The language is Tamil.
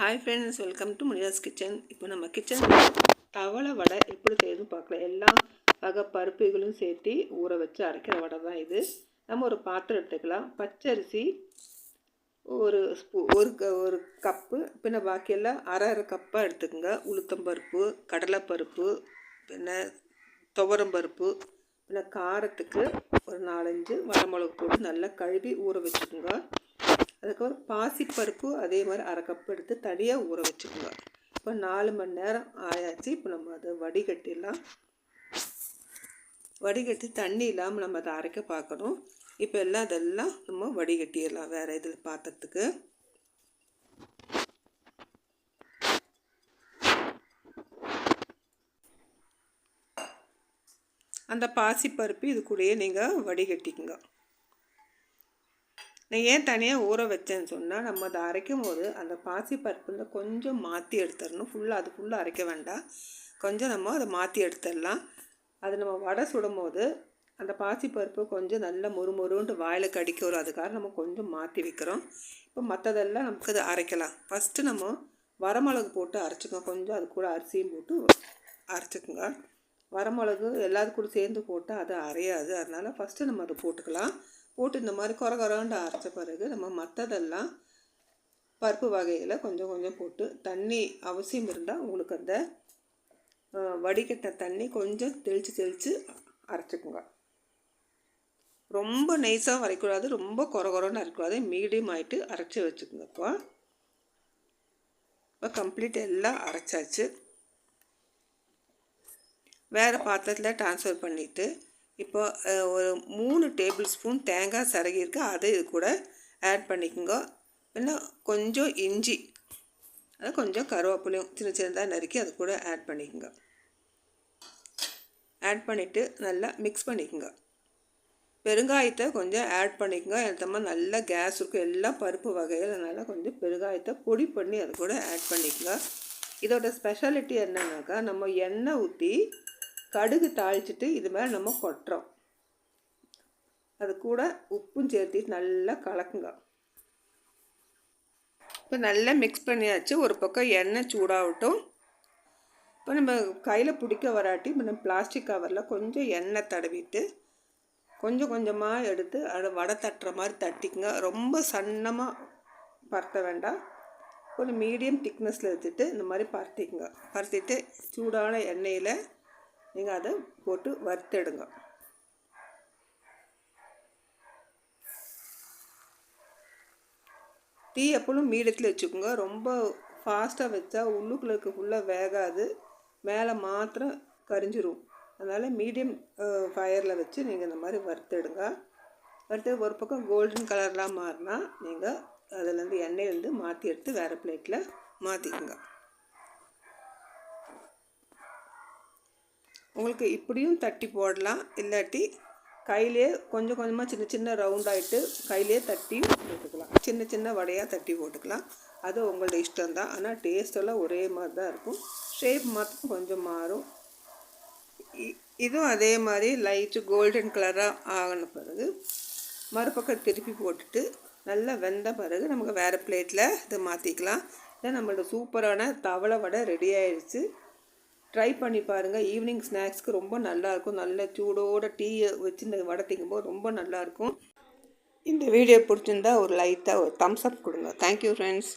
Hi friends welcome to Muniya's kitchen இப்போ நம்ம கிச்சன் தவளை வடை எப்படி செய்யுதுன்னு பார்க்கலாம். எல்லா வகை பருப்புகளும் சேர்த்து ஊற வச்சு அரைக்கிற வடை தான் இது. நம்ம ஒரு பாத்திரம் எடுத்துக்கலாம். பச்சரிசி ஒரு ஸ்பூ ஒரு க ஒரு கப்பு. பின்ன பாக்கியெல்லாம் அரை அரை கப்பாக எடுத்துக்கோங்க. உளுத்தம்பருப்பு கடலைப்பருப்பு பின்ன துவரம்பருப்பு பின்ன காரத்துக்கு ஒரு நாலஞ்சு வரமிளகு போட்டு நல்லா கழுவி ஊற வச்சுக்கோங்க. அதுக்கப்புறம் பாசிப்பருப்பு அதே மாதிரி அரை கப் எடுத்து தனியாக ஊற வச்சுக்கோங்க இப்போ நாலு மணி நேரம் ஆயாச்சு. இப்போ நம்ம அதை வடிகட்டிடலாம். வடிகட்டி தண்ணி இல்லாமல் நம்ம அதை அரைக்க பார்க்கணும். இப்போ எல்லாம் அதெல்லாம் நம்ம வடிகட்டிடலாம் வேறு இதில் பாத்திரத்துக்கு. அந்த பாசிப்பருப்பு இது கூடயே நீங்கள் வடிகட்டிக்குங்க. நான் ஏன் தனியாக ஊற வச்சேன்னு சொன்னால் நம்ம அதை அரைக்கும் போது அந்த பாசி பருப்பு கொஞ்சம் மாற்றி எடுத்துடணும். ஃபுல்லாக அது ஃபுல்லாக அரைக்க வேண்டாம். கொஞ்சம் நம்ம அதை மாற்றி எடுத்துடலாம். அது நம்ம வடை சுடும் போது அந்த பாசிப்பருப்பு கொஞ்சம் நல்லா முறுமுறுன்ட்டு வாயில் கடிக்க வரும். அதுக்காக நம்ம கொஞ்சம் மாற்றி வைக்கிறோம். இப்போ மற்றதெல்லாம் நமக்கு அதை அரைக்கலாம். ஃபஸ்ட்டு நம்ம வரமிளகு போட்டு அரைச்சிக்கோங்க. கொஞ்சம் அது கூட அரிசியும் போட்டு அரைச்சிக்கோங்க. வரமிளகு எல்லாத்து கூட சேர்ந்து போட்டால் அது அரையாது. அதனால் ஃபஸ்ட்டு நம்ம அதை போட்டுக்கலாம். போட்டு இந்த மாதிரி குற குறண்டு அரைச்ச பிறகு நம்ம மற்றதெல்லாம் பருப்பு வகையில் கொஞ்சம் கொஞ்சம் போட்டு தண்ணி அவசியம் இருந்தால் உங்களுக்கு அந்த வடிகட்ட தண்ணி கொஞ்சம் தெளித்து தெளித்து அரைச்சிக்கோங்க. ரொம்ப நைஸாக வரைக்கூடாது ரொம்ப குறை குறைன்னு அரைக்கூடாது மீடியம் ஆகிட்டு அரைச்சி வச்சுக்கோங்க இப்போ. இப்போ கம்ப்ளீட் எல்லாம் அரைச்சாச்சு. வேறு பாத்திரத்தில் ட்ரான்ஸ்ஃபர் பண்ணிவிட்டு இப்போ ஒரு மூணு டேபிள் ஸ்பூன் தேங்காய் சரகி இருக்குது அதை இது கூட ஆட் பண்ணிக்கோங்க. இன்னும் கொஞ்சம் இஞ்சி. அது கொஞ்சம் கருவேப்பிலையும் சின்ன சின்னதாக நறுக்கி அது கூட ஆட் பண்ணிக்கோங்க. ஆட் பண்ணிவிட்டு நல்லா மிக்ஸ் பண்ணிக்கோங்க. பெருங்காயத்தை கொஞ்சம் ஆட் பண்ணிக்கோங்க. எடுத்தோம்னா நல்லா கேஸ் இருக்கும். எல்லா பருப்பு வகையில் நல்லா கொஞ்சம் பெருங்காயத்தை பொடி பண்ணி அது கூட ஆட் பண்ணிக்கோங்க. இதோட ஸ்பெஷாலிட்டி என்னன்னாக்கா நம்ம எண்ணெய் ஊற்றி கடுகு தாளிச்சிட்டு இது மேலே நம்ம கொட்டுறோம். அது கூட உப்பும் சேர்த்திட்டு நல்லா கலக்குங்க. இப்போ நல்லா மிக்ஸ் பண்ணியாச்சு. ஒரு பக்கம் எண்ணெய் சூடாகட்டும். இப்போ நம்ம கையில் பிடிக்க வராட்டி இப்போ நம்ம பிளாஸ்டிக் கவரில் கொஞ்சம் எண்ணெய் தடவிட்டு கொஞ்சம் கொஞ்சமாக எடுத்து அதை வடை தட்டுற மாதிரி தட்டிக்குங்க. ரொம்ப சன்னமாக பரத்த வேண்டாம். கொஞ்சம் மீடியம் திக்னஸில் எடுத்துகிட்டு இந்த மாதிரி பரத்திக்குங்க பரத்திட்டு சூடான எண்ணெயில் நீங்கள் அதை போட்டு வறுத்தெடுங்க. டீ எப்பளும் மீடியத்தில் வச்சுக்கோங்க. ரொம்ப ஃபாஸ்ட்டாக வச்சா உள்ளுக்குள்ளே இருக்க ஃபுல்லாக வேகாது. மேலே மாத்திரம் கரிஞ்சிரும். அதனால் மீடியம் ஃபயரில் வச்சு நீங்கள் இந்த மாதிரி வறுத்தெடுங்க. வறுத்து ஒரு பக்கம் கோல்டன் கலர்லாம் மாறினா நீங்கள் அதிலேருந்து எண்ணெயிலேருந்து மாற்றி எடுத்து வேறு பிளேட்டில் மாற்றிக்கோங்க உங்களுக்கு இப்படியும் தட்டி போடலாம். இல்லாட்டி கையிலே கொஞ்சம் கொஞ்சமாக சின்ன சின்ன ரவுண்ட் ஆகிட்டு கையிலே தட்டி போட்டுக்கலாம். சின்ன சின்ன வடையாக தட்டி போட்டுக்கலாம். அது உங்களோட இஷ்டம் தான். ஆனால் டேஸ்ட்டெல்லாம் ஒரே மாதிரி தான் இருக்கும். ஷேப் மாத்திரம் கொஞ்சம் மாறும். இதுவும் அதே மாதிரி லைட்டு கோல்டன் கலராக ஆகின பிறகு மறுபக்கம் திருப்பி போட்டுட்டு நல்லா வெந்த பிறகு நமக்கு வேறு பிளேட்டில் இதை மாற்றிக்கலாம் இதான் நம்மளோட சூப்பரான தவளை வடை ரெடி ஆயிடுச்சு. ட்ரை பண்ணி பாருங்கள் ஈவினிங் ஸ்நாக்ஸ்க்கு ரொம்ப நல்லாயிருக்கும் நல்ல சூடோட டீயை வச்சு இந்த வடை திங்கும்போது ரொம்ப நல்லாயிருக்கும் இந்த வீடியோ பிடிச்சிருந்தா ஒரு லைட்டாக ஒரு தம்ஸ் அப் கொடுங்க. Thank you friends